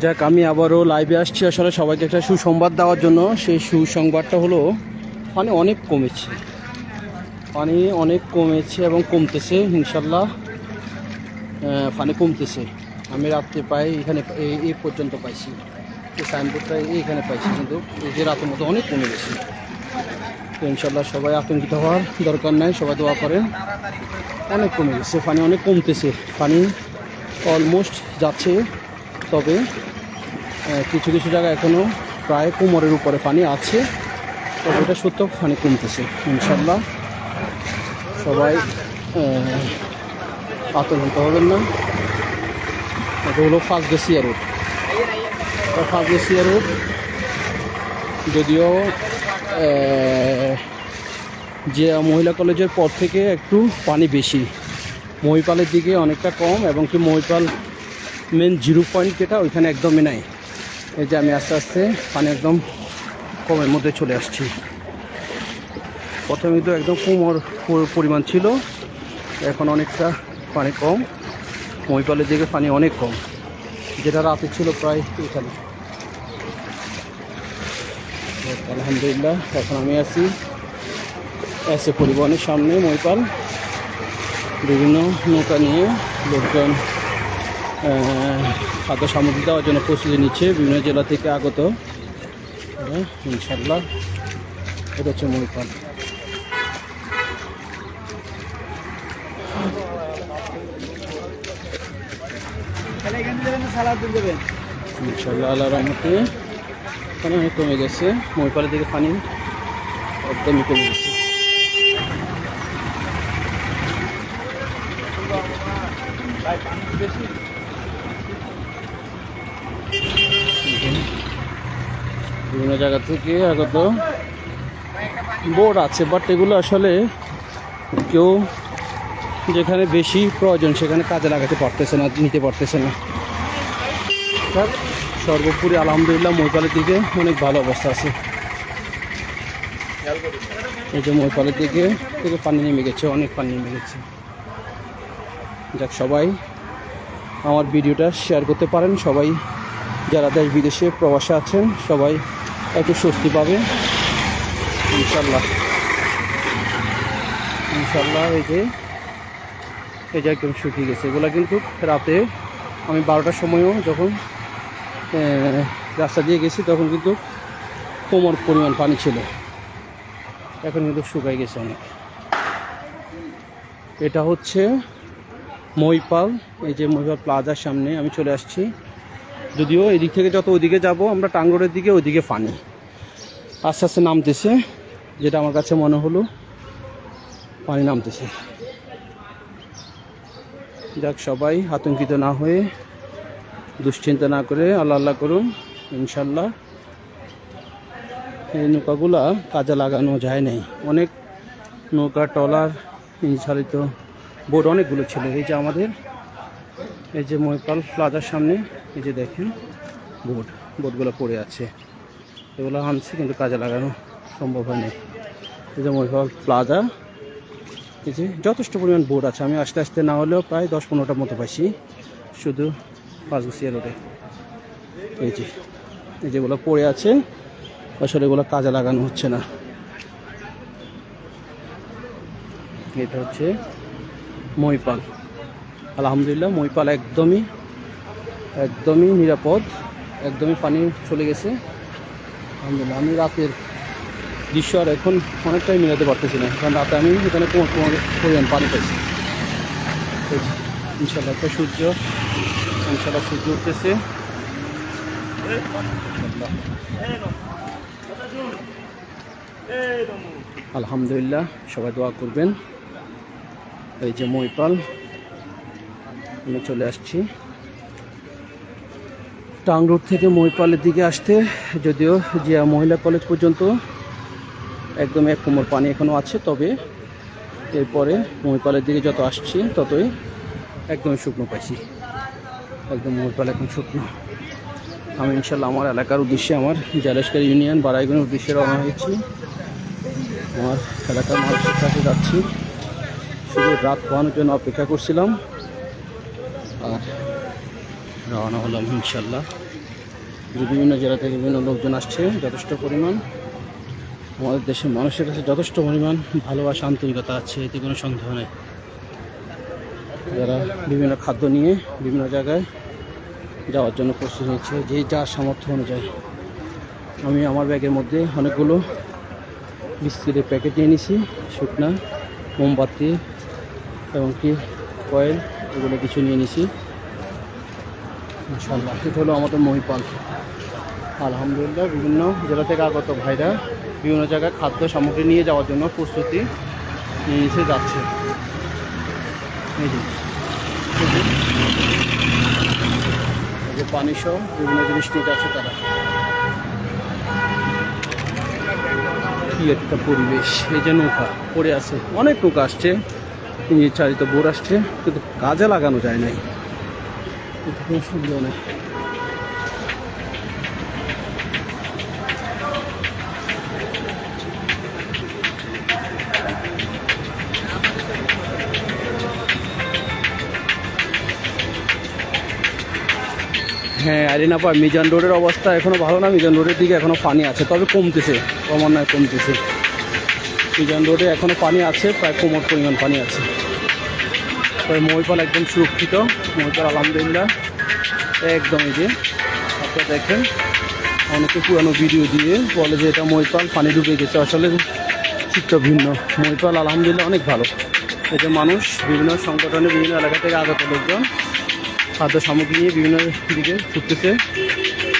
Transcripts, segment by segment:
যাক, আমি আবারও লাইভে আসছি। আসলে সবাইকে একটা সুসংবাদ দেওয়ার জন্য। সেই সুসংবাদটা হলো, পানি অনেক কমেছে। পানি অনেক কমেছে এবং কমতেছে, ইনশাল্লাহ পানি কমতেছে। আমি রাত্রে পাই এখানে এই পর্যন্ত পাইছি। এই সাইনবোর্ডটা এইখানে পাইছি, কিন্তু এই যে রাতের মতো অনেক কমে গেছে। তো ইনশাল্লাহ সবাই আতঙ্কিত হওয়ার দরকার নাই, সবাই দোয়া করেন। অনেক কমে গেছে, পানি অনেক কমতেছে। পানি অলমোস্ট যাচ্ছে। তবে কিছু কিছু জায়গায় এখনও প্রায় কোমরের উপরে পানি আছে। তবে এটা সত্য, পানি কমতেছে ইনশাল্লাহ সবাই আতঙ্কিত হবেন না। এটা হলো first Gesia road first Gesia road যদিও যে মহিলা কলেজের পর থেকে একটু পানি বেশি। মহিপালের দিকে অনেকটা কম, এবং কি মহিপাল মেন জিরো পয়েন্ট যেটা, ওইখানে একদমই নাই। এই যে আমি আস্তে আস্তে পানি একদম কমের মধ্যে চলে আসছি। প্রথমে তো একদম কোমর পরিমাণ ছিল, এখন অনেকটা পানি কম। মহিপালের দিকে পানি অনেক কম, যেটা রাতে ছিল প্রায় এখানে। আলহামদুলিল্লাহ, এখন আমি আছি এসে পরিবহনের সামনে মহিপাল। বিভিন্ন নৌকা নিয়ে লোকজন খাদ্য সামগ্রী দেওয়ার জন্য প্রস্তুতি নিচ্ছে বিভিন্ন জেলা থেকে আগত। হ্যাঁ, ইনশাল্লাহ এটা হচ্ছে মহিপাল ইনশাল্লাহ আল্লাহ রহমতে পানি অনেক কমে গেছে। মহিপালের দিকে পানি একদমই কমে গেছে। বিভিন্ন জায়গা থেকে আগত বোর্ড আছে বাট এগুলো আসলে কেউ যেখানে বেশি প্রয়োজন সেখানে কাজে লাগাতে পারতেছে না, নিতে পারতেছে না। সর্বোপরি আলহামদুলিল্লাহ মহিপালের দিকে অনেক ভালো অবস্থা আছে। এই যে মহিপালের দিকে থেকে পানি নেমে গেছে, অনেক পানি নেমে গেছে। যাক, সবাই আমার ভিডিওটা শেয়ার করতে পারেন। সবাই যারা দেশ বিদেশে প্রবাসে আছেন, সবাই একটু স্বস্তি পাবে। ইনশাল্লাহ ইনশাল্লাহ এই যে এই যে একদম শুকিয়ে গেছে। এগুলো কিন্তু রাতে আমি বারোটার সময়ও যখন রাস্তা দিয়ে গেছি, তখন কিন্তু কোমর পরিমাণ পানি ছিল। এখন কিন্তু শুকাই গেছে অনেক। এটা হচ্ছে মহিপাল এই যে মহিপাল প্লাজার সামনে আমি চলে আসছি। যদিও এদিক থেকে যত ওইদিকে যাব, আমরা টাঙ্গরের দিকে ওইদিকে পানি আস্তে আস্তে নামতেছে, যেটা আমার কাছে মনে হলো পানি নামতেছে। যাক, সবাই আতঙ্কিত না হয়ে, দুশ্চিন্তা না করে আল্লাহ আল্লাহ করুন ইনশাল্লাহ এই নৌকাগুলা কাজে লাগানো যায় নাই। অনেক নৌকা, ট্রলার চালিত বোট অনেকগুলো ছিল। এই যে আমাদের এই যে মহিপাল প্লাজার সামনে, এই যে দেখেন, বোট, বোটগুলো পড়ে আছে। এগুলো আনছি, কিন্তু কাজে লাগানো সম্ভব হয়নি। এই যে মহিপাল প্লাজা, এই যে যথেষ্ট পরিমাণ বোট আছে। আমি আস্তে আস্তে না হলেও প্রায় দশ পনেরোটার মতো পাইছি, শুধু পাঁচগুছিয়া রোডে এই যে, এই যেগুলো পড়ে আছে, আসলে এগুলো কাজে লাগানো হচ্ছে না। এটা হচ্ছে মহিপাল আলহামদুলিল্লাহ, মহিপাল একদমই একদমই নিরাপদ, একদমই পানি চলে গেছে। আলহামদুলিল্লাহ, আমি রাতের দৃশ্য আর এখন অনেকটাই মিলাতে পারতেছি না, কারণ রাতে আমি এখানে কোমর কোমর পরিমাণ পানি পাইছি। ইনশাল্লাহ একটা সূর্য ইনশাল্লাহ সূর্য উঠতেছে। আলহামদুলিল্লাহ, সবাই দোয়া করবেন। এই যে মহিপাল আমি চলে আসছি। টাং রোড থেকে মহিপালের দিকে আসতে, যদিও জিয়া মহিলা কলেজ পর্যন্ত একদম এক কোমর পানি এখনও আছে, তবে এরপরে মহিপালের দিকে যত আসছি, ততই একদম শুকনো পাইছি। একদম মহিপাল এখন শুকনো। আমি ইনশাল্লাহ আমার এলাকার উদ্দেশ্যে আমার জালেশকার ইউনিয়ন বারাইগুনের উদ্দেশ্যে রওনা হয়েছি। আমার এলাকার মানুষের কাছে যাচ্ছি। শুধু রাত পোহানোর জন্য অপেক্ষা করছিলাম। আর রওনা হলাম ইনশাল্লাহ বিভিন্ন জেলা থেকে বিভিন্ন লোকজন আসছে, যথেষ্ট পরিমাণ। আমাদের দেশের মানুষের কাছে যথেষ্ট পরিমাণ ভালোবাসা, আন্তরিকতা আছে এতে কোনো সন্দেহ নেই যারা বিভিন্ন খাদ্য নিয়ে বিভিন্ন জায়গায় যাওয়ার জন্য প্রস্তুত নিচ্ছে যে যার সামর্থ্য অনুযায়ী। আমি আমার ব্যাগের মধ্যে অনেকগুলো বিস্কিটের প্যাকেট নিয়ে নিছি, শুকনা, মোমবাতি এবং কি, কয়েল। এগুলো কিছু নিয়ে নিছি। ইনশাল্লাহ এটা হলো আমাদের মহিপাল। আলহামদুলিল্লাহ, বিভিন্ন জেলা থেকে আগত ভাইরা বিভিন্ন জায়গায় খাদ্য সামগ্রী নিয়ে যাওয়ার জন্য প্রস্তুতি নিয়ে নিচে যাচ্ছে। পানি সহ বিভিন্ন জিনিস নিয়ে যাচ্ছে তারা। একটা পরিবেশ, এই যে নৌকা পড়ে আছে, অনেক নৌকা আসছে। চালিত বোর আসছে, কিন্তু কাজে লাগানো যায় নাই। হ্যাঁ আরিনা পা মিজান রোডের অবস্থা এখনও ভালো না? মিজান রোডের দিকে এখনও পানি আছে, তবে কমতেছে, ক্রমান্বয়ে কমতেছে। মিজান রোডে এখনও পানি আছে, প্রায় কোমর পরিমাণ পানি আছে। তবে মহিপাল একদম সুরক্ষিত, মহিপাল আলহামদুলিল্লাহ। একদম এই যে, আপনারা দেখেন, অনেকে পুরানো ভিডিও দিয়ে বলে যে এটা মহিপাল, পানি ডুবে গেছে। আসলে চিত্র ভিন্ন। মহিপাল আলহামদুলিল্লাহ অনেক ভালো। এতে মানুষ, বিভিন্ন সংগঠনে বিভিন্ন এলাকা থেকে আগত লোকজন খাদ্য সামগ্রী নিয়ে বিভিন্ন দিকে ঘুরতেছে।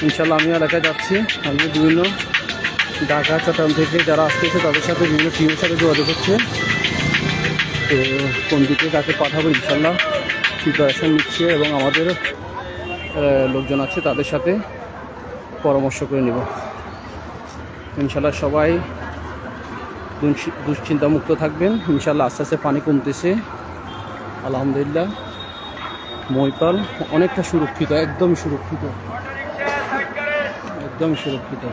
ইনশাল্লাহ আমি এলাকায় যাচ্ছি। আমি বিভিন্ন ঢাকা, চট্টগ্রাম থেকে যারা আসতেছে তাদের সাথে বিভিন্ন টিমের সাথে যোগাযোগ হচ্ছে। তো কোন দিকে তাকে পাঠাবো ইনশাল্লাহ প্রিপারেশন নিচ্ছে এবং আমাদের লোকজন আছে তাদের সাথে পরামর্শ করে নেব। ইনশাল্লাহ সবাই দুশ্চি- দুশ্চিন্তামুক্ত থাকবেন। ইনশাল্লাহ আস্তে আস্তে পানি কমতেছে। আলহামদুলিল্লাহ। মহিপাল অনেকটা সুরক্ষিত একদম সুরক্ষিত। একদম সুরক্ষিত।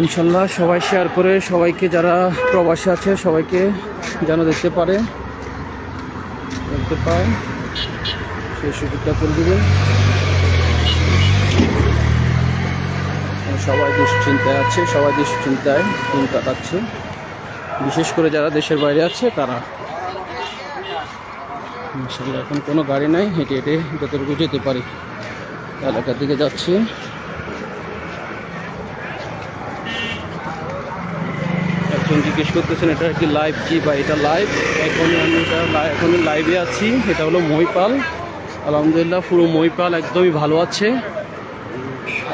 ইনশাল্লাহ সবাই শেয়ার করে, সবাইকে যারা প্রবাসী আছে, সবাইকে যেন দেখতে পারে। দেখতে পায়। সেই সুযোগটা করে দেবেন সবাই দুশ্চিন্তায় আছে, সবাই দুশ্চিন্তায় দিন কাটাচ্ছে। বিশেষ করে যারা দেশের বাইরে আছে, তারা। এখন কোনো গাড়ি নাই, হেঁটে হেঁটে যতটুকু যেতে পারি। এলাকার দিকে যাচ্ছি। একজন জিজ্ঞেস করতেছেন, এটা কি লাইভ কি বা এটা লাইভ এখন আমি এটা এখন লাইভে আছি। এটা হলো মহিপাল। আলহামদুলিল্লাহ পুরো মহিপাল একদমই ভালো আছে।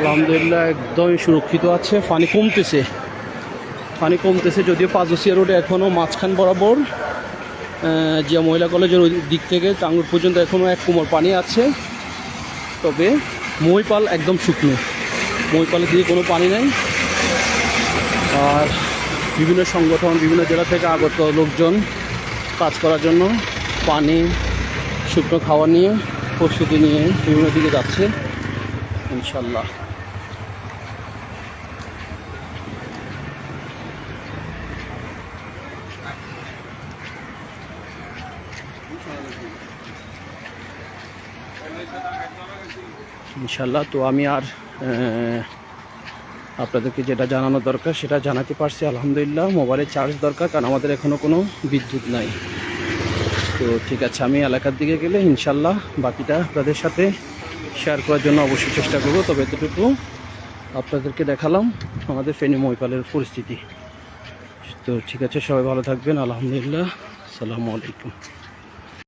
আলহামদুলিল্লাহ একদমই সুরক্ষিত আছে। পানি কমতেছে। পানি কমতেছে যদিও পাঁচুসিয়া রোডে এখনও মাঝখান বরাবর। জিয়া মহিলা কলেজের ওই দিক থেকে টাঙ্গুর পর্যন্ত এখনও এক কোমর পানি আছে। তবে মহিপাল একদম শুকনো। মহিপালের দিকে কোনো পানি নেই। আর বিভিন্ন সংগঠন, বিভিন্ন জেলা থেকে আগত লোকজন কাজ করার জন্য পানি, শুকনো খাওয়া নিয়ে, প্রস্তুতি নিয়ে বিভিন্ন দিকে যাচ্ছে ইনশাল্লাহ। ইনশাল্লাহ তো আমি আর আপনাদেরকে যেটা জানানো দরকার সেটা জানাতে পারছি, আলহামদুলিল্লাহ। মোবাইলে চার্জ দরকার, কারণ আমাদের এখনও কোনো বিদ্যুৎ নাই। তো ঠিক আছে, আমি এলাকার দিকে গেলে ইনশাল্লাহ বাকিটা আপনাদের সাথে শেয়ার করার জন্য অবশ্যই চেষ্টা করব। তবে এতটুকু আপনাদেরকে দেখালাম আমাদের ফেনী মহিপালের পরিস্থিতি। তো ঠিক আছে, সবাই ভালো থাকবেন, আলহামদুলিল্লাহ। সালামু আলাইকুম।